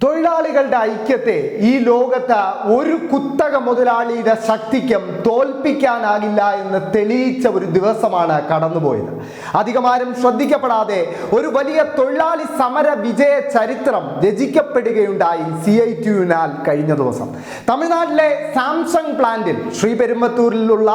തൊഴിലാളികളുടെ ഐക്യത്തെ ഈ ലോകത്ത് ഒരു കുത്തക മുതലാളിയുടെ ശക്തിക്കും തോൽപ്പിക്കാനാകില്ല എന്ന് തെളിയിച്ച ഒരു ദിവസമാണ് കടന്നുപോയത്. അധികമാരും ശ്രദ്ധിക്കപ്പെടാതെ ഒരു വലിയ തൊഴിലാളി സമര വിജയ ചരിത്രം രചിക്കപ്പെടുകയുണ്ടായി സി ഐ ടിയുനാൽ കഴിഞ്ഞ ദിവസം. തമിഴ്നാട്ടിലെ സാംസങ് പ്ലാന്റിൽ ശ്രീപെരുമ്പത്തൂരിലുള്ള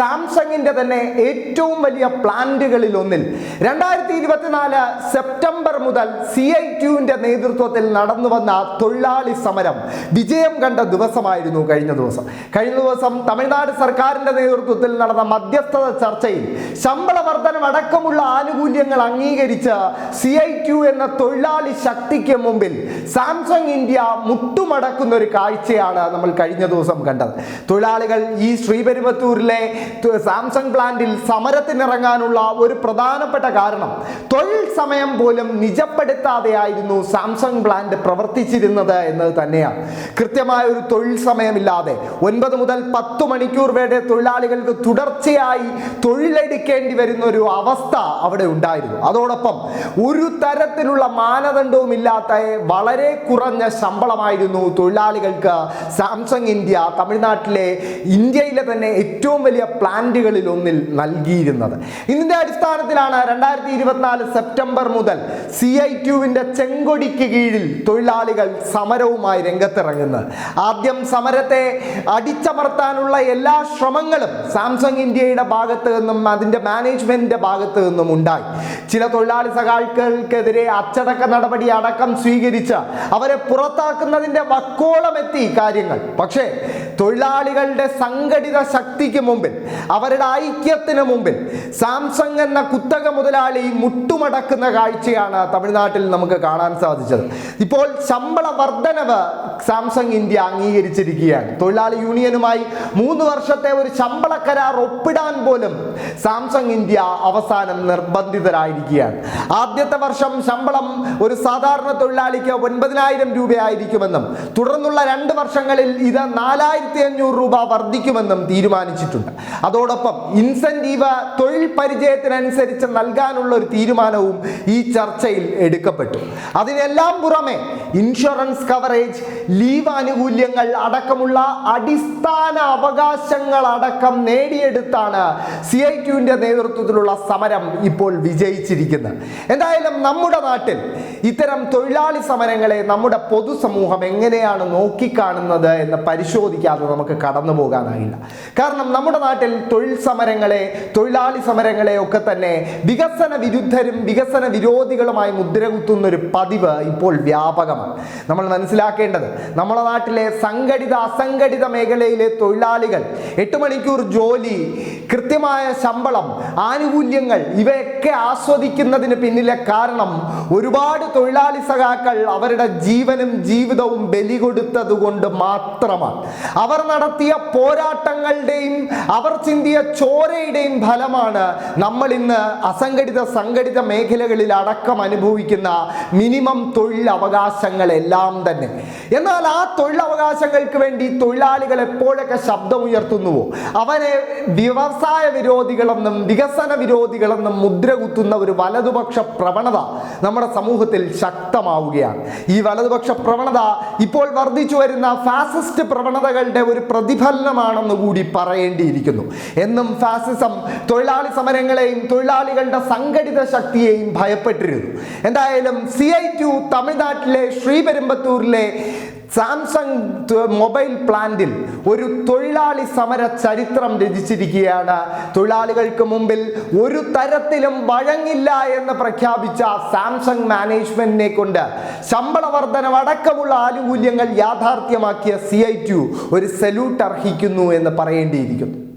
സാംസങ്ങിന്റെ തന്നെ ഏറ്റവും വലിയ പ്ലാന്റുകളിൽ ഒന്നിൽ രണ്ടായിരത്തി ഇരുപത്തിനാല് സെപ്റ്റംബർ മുതൽ സി ഐ ടിയുവിന്റെ നേതൃത്വത്തിൽ നടന്നു വന്ന തൊഴിലാളി സമരം വിജയം കണ്ട ദിവസമായിരുന്നു കഴിഞ്ഞ ദിവസം. കഴിഞ്ഞ ദിവസം തമിഴ്നാട് സർക്കാരിന്റെ നേതൃത്വത്തിൽ നടന്ന മധ്യസ്ഥത ചർച്ചയിൽ ശമ്പള വർധനം അടക്കമുള്ള ആനുകൂല്യങ്ങൾ അംഗീകരിച്ച സി ഐ ക്യു എന്ന തൊഴിലാളി ശക്തിക്ക് മുമ്പിൽ സാംസങ് ഇന്ത്യ മുട്ടുമടക്കുന്ന ഒരു കാഴ്ചയാണ് നമ്മൾ കഴിഞ്ഞ ദിവസം കണ്ടത്. തൊഴിലാളികൾ ഈ ശ്രീപെരുമത്തൂരിലെ സാംസങ് പ്ലാന്റിൽ സമരത്തിനിറങ്ങാനുള്ള ഒരു പ്രധാനപ്പെട്ട കാരണം തൊഴിൽ സമയം പോലും നിജപ്പെടുത്താതെയായിരുന്നു സാംസങ് പ്ലാന്റ് പ്രവർത്തിച്ചിരുന്നത് എന്നത് തന്നെയാണ്. കൃത്യമായ ഒരു തൊഴിൽ സമയമില്ലാതെ ഒൻപത് മുതൽ പത്ത് മണിക്കൂർ വരെ തൊഴിലാളികൾക്ക് തുടർച്ചയായി തൊഴിലെടുക്കേണ്ടി വരുന്ന ഒരു അവസ്ഥ അവിടെ ഉണ്ടായിരുന്നു. അതോടൊപ്പം ഒരു തരത്തിലുള്ള മാനദണ്ഡവും ഇല്ലാത്ത വളരെ കുറഞ്ഞ ശമ്പളമായിരുന്നു തൊഴിലാളികൾക്ക് സാംസങ് ഇന്ത്യ തമിഴ്നാട്ടിലെ ഇന്ത്യയിലെ തന്നെ ഏറ്റവും വലിയ പ്ലാന്റുകളിൽ ഒന്നിൽ നൽകിയിരുന്നത്. ഇതിന്റെ അടിസ്ഥാനത്തിലാണ് രണ്ടായിരത്തി ഇരുപത്തിനാല് സെപ്റ്റംബർ മുതൽ സി ഐ ടുവിന്റെ ചെങ്കൊടിക്ക് കീഴിൽ തൊഴിലാളികൾ സമരവുമായി രംഗത്തിറങ്ങുന്നത്. ആദ്യം സമരത്തെ അടിച്ചമർത്താനുള്ള എല്ലാ ശ്രമങ്ങളും സാംസങ് ഇന്ത്യയുടെ ഭാഗത്ത് നിന്നും അതിന്റെ മാനേജ്മെന്റിന്റെ ഭാഗത്ത് നിന്നും ഉണ്ടായി. ചില തൊഴിലാളി സഖാക്കൾക്കെതിരെ അച്ചടക്ക നടപടി അടക്കം സ്വീകരിച്ച് അവരെ പുറത്താക്കുന്നതിന്റെ വക്കോളം എത്തി കാര്യങ്ങൾ പക്ഷേ തൊഴിലാളികളുടെ സംഘടിത ശക്തിക്ക് മുമ്പിൽ അവരുടെ ഐക്യത്തിന് മുമ്പിൽ സാംസങ് എന്ന കുത്തക മുതലാളി മുട്ടുമടക്കുന്ന കാഴ്ചയാണ് തമിഴ്നാട്ടിൽ നമുക്ക് കാണാൻ സാധിച്ചത്. ഇപ്പോൾ ശമ്പള വർധനവ് സാംസങ് ഇന്ത്യ അംഗീകരിച്ചിരിക്കുകയാണ്. തൊഴിലാളി യൂണിയനുമായി മൂന്ന് വർഷത്തെ ഒരു ശമ്പള കരാർ ഒപ്പിടാൻ പോലും സാംസങ് ഇന്ത്യ അവസാനം നിർബന്ധിതരായിരിക്കുകയാണ്. ആദ്യത്തെ വർഷം ശമ്പളം ഒരു സാധാരണ തൊഴിലാളിക്ക് ഒൻപതിനായിരം രൂപയായിരിക്കുമെന്നും തുടർന്നുള്ള രണ്ട് വർഷങ്ങളിൽ ഇത് നാലായിരത്തി അഞ്ഞൂറ് രൂപ വർദ്ധിക്കുമെന്നും തീരുമാനിച്ചിട്ടുണ്ട്. അതോടൊപ്പം ഇൻസെന്റീവ് തൊഴിൽ പരിചയത്തിനനുസരിച്ച് നൽകാനുള്ള ഒരു തീരുമാനവും ഈ ചർച്ചയിൽ എടുക്കപ്പെട്ടു. അതിനെല്ലാം പുറമെ ഇൻഷുറൻസ് കവറേജ് ലീവ് ആനുകൂല്യങ്ങൾ അടക്കമുള്ള അടിസ്ഥാന അവകാശങ്ങൾ അടക്കം നേടിയെടുത്താണ് സി ഐ ടിയുവിന്റെ നേതൃത്വത്തിലുള്ള സമരം ഇപ്പോൾ വിജയിച്ചിരിക്കുന്നത്. എന്തായാലും നമ്മുടെ നാട്ടിൽ ഇത്തരം തൊഴിലാളി സമരങ്ങളെ നമ്മുടെ പൊതുസമൂഹം എങ്ങനെയാണ് നോക്കിക്കാണുന്നത് എന്ന് പരിശോധിക്കാതെ നമുക്ക് കടന്നു പോകാനായില്ല. കാരണം നമ്മുടെ നാട്ടിൽ തൊഴിൽ സമരങ്ങളെ തൊഴിലാളി സമരങ്ങളെ ഒക്കെ തന്നെ വികസന വിരുദ്ധരും വികസന വിരോധികളുമായി മുദ്രകുത്തുന്ന ഒരു പതിവ് ഇപ്പോൾ വ്യാപകമാണ്. നമ്മൾ മനസ്സിലാക്കേണ്ടത് നമ്മുടെ നാട്ടിലെ സംഘടിത അസംഘടിത മേഖലയിലെ തൊഴിലാളികൾ എട്ട് മണിക്കൂർ ജോലി കൃത്യമായ ശമ്പളം ആനുകൂല്യങ്ങൾ ഇവയൊക്കെ ആസ്വദിക്കുന്നതിന് പിന്നിലെ കാരണം ഒരുപാട് തൊഴിലാളി സഖാക്കൾ അവരുടെ ജീവനും ജീവിതവും ബലി കൊടുത്തത് കൊണ്ട് മാത്രമാണ്. അവർ നടത്തിയ പോരാട്ടങ്ങളുടെയും അവർ ചിന്തിയ ചോരയുടെയും ഫലമാണ് നമ്മൾ ഇന്ന് അസംഘടിത സംഘടിത മേഖലകളിൽ അടക്കം അനുഭവിക്കുന്ന മിനിമം തൊഴിൽ അവകാശങ്ങളെല്ലാം തന്നെ. എന്നാൽ ആ തൊഴിലവകാശങ്ങൾക്ക് വേണ്ടി തൊഴിലാളികൾ എപ്പോഴൊക്കെ ശബ്ദമുയർത്തുന്നുവോ? അവരെ വ്യവസായ വിരോധികളെന്നും വികസന വിരോധികളെന്നും മുദ്ര കുത്തുന്ന ഒരു വലതുപക്ഷ പ്രവണത നമ്മുടെ സമൂഹത്തിൽ ശക്തമാവുകയാണ്. ഈ വലതുപക്ഷ പ്രവണത ഇപ്പോൾ വർദ്ധിച്ചു വരുന്ന ഫാസിസ്റ്റ് പ്രവണതകളുടെ ഒരു പ്രതിഫലനമാണെന്ന് കൂടി പറയേണ്ടിയിരിക്കുന്നു. എന്നും ഫാസിസം തൊഴിലാളി സമരങ്ങളെയും തൊഴിലാളികളുടെ സംഘടിത ശക്തിയെയും ഭയപ്പെട്ടിരുന്നു. എന്തായാലും സി ഐ ടു തമിഴ്നാട്ടിലെ ശ്രീപെരുമ്പത്തൂരിലെ സാംസങ് മൊബൈൽ പ്ലാന്റിൽ ഒരു തൊഴിലാളി സമര ചരിത്രം രചിച്ചിരിക്കുകയാണ്. തൊഴിലാളികൾക്ക് മുമ്പിൽ ഒരു തരത്തിലും വഴങ്ങില്ല എന്ന് പ്രഖ്യാപിച്ച സാംസങ് മാനേജ്മെന്റിനെ കൊണ്ട് ശമ്പള വർധനം അടക്കമുള്ള ആനുകൂല്യങ്ങൾ യാഥാർത്ഥ്യമാക്കിയ സി ഒരു സല്യൂട്ട് അർഹിക്കുന്നു എന്ന് പറയേണ്ടിയിരിക്കുന്നു.